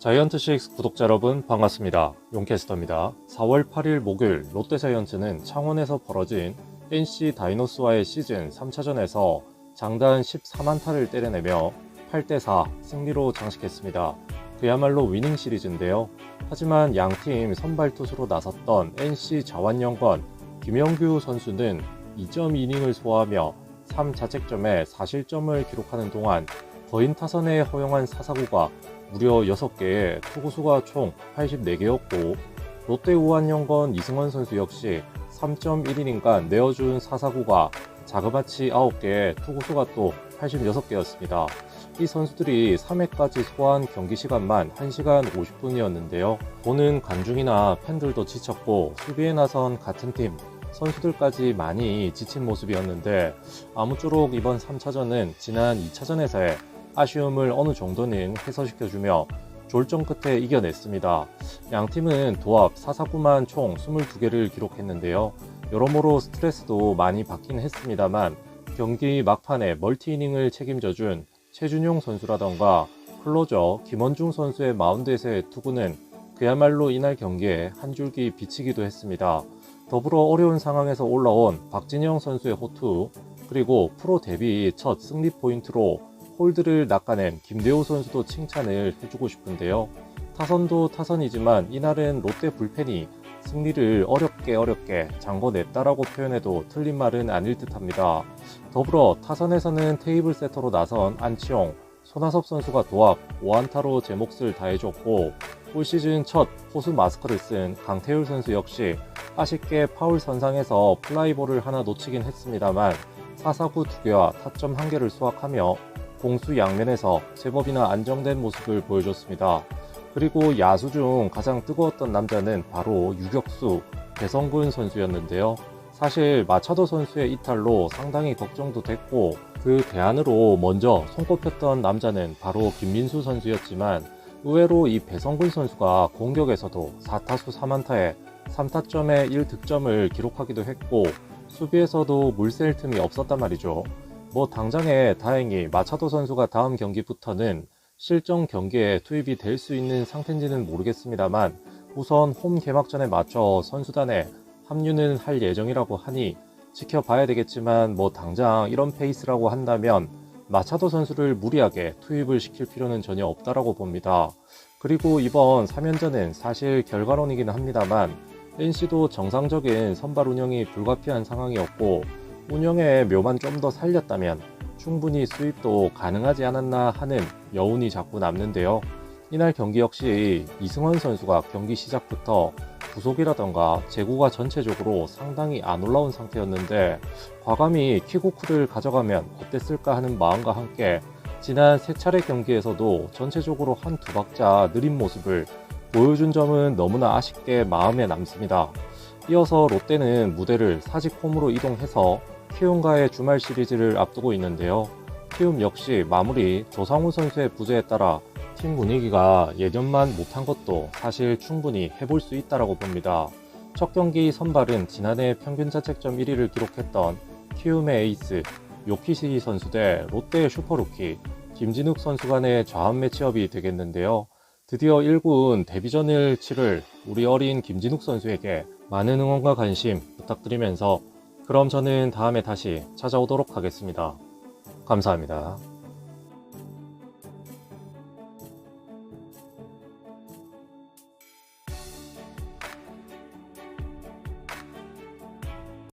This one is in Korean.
자이언트식스 구독자 여러분 반갑습니다. 용캐스터입니다. 4월 8일 목요일 롯데자이언츠는 창원에서 벌어진 NC 다이노스와의 시즌 3차전에서 장단 14만타를 때려내며 8대4 승리로 장식했습니다. 그야말로 위닝 시리즈인데요. 하지만 양팀 선발 투수로 나섰던 NC 자완영권 김영규 선수는 2.2이닝을 소화하며 3자책점에 4실점을 기록하는 동안 거인 타선에 허용한 사사구가 무려 6개에 투구수가 총 84개였고 롯데 우한영건 이승원 선수 역시 3.1이닝간 내어준 사사구가 자그마치 9개에 투구수가 또 86개였습니다. 이 선수들이 3회까지 소화한 경기 시간만 1시간 50분이었는데요. 보는 관중이나 팬들도 지쳤고 수비에 나선 같은 팀 선수들까지 많이 지친 모습이었는데 아무쪼록 이번 3차전은 지난 2차전에서의 아쉬움을 어느 정도는 해소시켜주며 졸전 끝에 이겨냈습니다. 양 팀은 도합 4사구만 총 22개를 기록했는데요. 여러모로 스트레스도 많이 받긴 했습니다만 경기 막판에 멀티이닝을 책임져준 최준용 선수라던가 클로저 김원중 선수의 마운드에서의 투구는 그야말로 이날 경기에 한 줄기 비치기도 했습니다. 더불어 어려운 상황에서 올라온 박진영 선수의 호투 그리고 프로 데뷔 첫 승리 포인트로 홀드를 낚아낸 김대호 선수도 칭찬을 해주고 싶은데요. 타선도 타선이지만 이날은 롯데 불펜이 승리를 어렵게 어렵게 잠궈냈다라고 표현해도 틀린 말은 아닐 듯합니다. 더불어 타선에서는 테이블 세터로 나선 안치홍, 손아섭 선수가 도합 5안타로 제 몫을 다해줬고 올 시즌 첫 포수 마스크를 쓴 강태율 선수 역시 아쉽게 파울 선상에서 플라이볼을 하나 놓치긴 했습니다만 4사구 2개와 타점 1개를 수확하며 공수 양면에서 제법이나 안정된 모습을 보여줬습니다. 그리고 야수 중 가장 뜨거웠던 남자는 바로 유격수 배성근 선수였는데요. 사실 마차도 선수의 이탈로 상당히 걱정도 됐고 그 대안으로 먼저 손꼽혔던 남자는 바로 김민수 선수였지만 의외로 이 배성근 선수가 공격에서도 4타수 3안타에 3타점에 1득점을 기록하기도 했고 수비에서도 물샐 틈이 없었단 말이죠. 뭐 당장에 다행히 마차도 선수가 다음 경기부터는 실전 경기에 투입이 될 수 있는 상태인지는 모르겠습니다만 우선 홈 개막전에 맞춰 선수단에 합류는 할 예정이라고 하니 지켜봐야 되겠지만 뭐 당장 이런 페이스라고 한다면 마차도 선수를 무리하게 투입을 시킬 필요는 전혀 없다라고 봅니다. 그리고 이번 3연전은 사실 결과론이긴 합니다만 NC도 정상적인 선발 운영이 불가피한 상황이었고 운영의 묘만 좀 더 살렸다면 충분히 수입도 가능하지 않았나 하는 여운이 자꾸 남는데요. 이날 경기 역시 이승원 선수가 경기 시작부터 구속이라던가 제구가 전체적으로 상당히 안 올라온 상태였는데 과감히 킥오크를 가져가면 어땠을까 하는 마음과 함께 지난 세 차례 경기에서도 전체적으로 한 두 박자 느린 모습을 보여준 점은 너무나 아쉽게 마음에 남습니다. 이어서 롯데는 무대를 사직 홈으로 이동해서 키움과의 주말 시리즈를 앞두고 있는데요. 키움 역시 마무리 조상우 선수의 부재에 따라 팀 분위기가 예전만 못한 것도 사실 충분히 해볼 수 있다라고 봅니다. 첫 경기 선발은 지난해 평균 자책점 1위를 기록했던 키움의 에이스 요키시 선수 대 롯데의 슈퍼루키 김진욱 선수 간의 좌완 매치업이 되겠는데요. 드디어 1군 데뷔전을 치를 우리 어린 김진욱 선수에게 많은 응원과 관심 부탁드리면서 그럼 저는 다음에 다시 찾아오도록 하겠습니다. 감사합니다.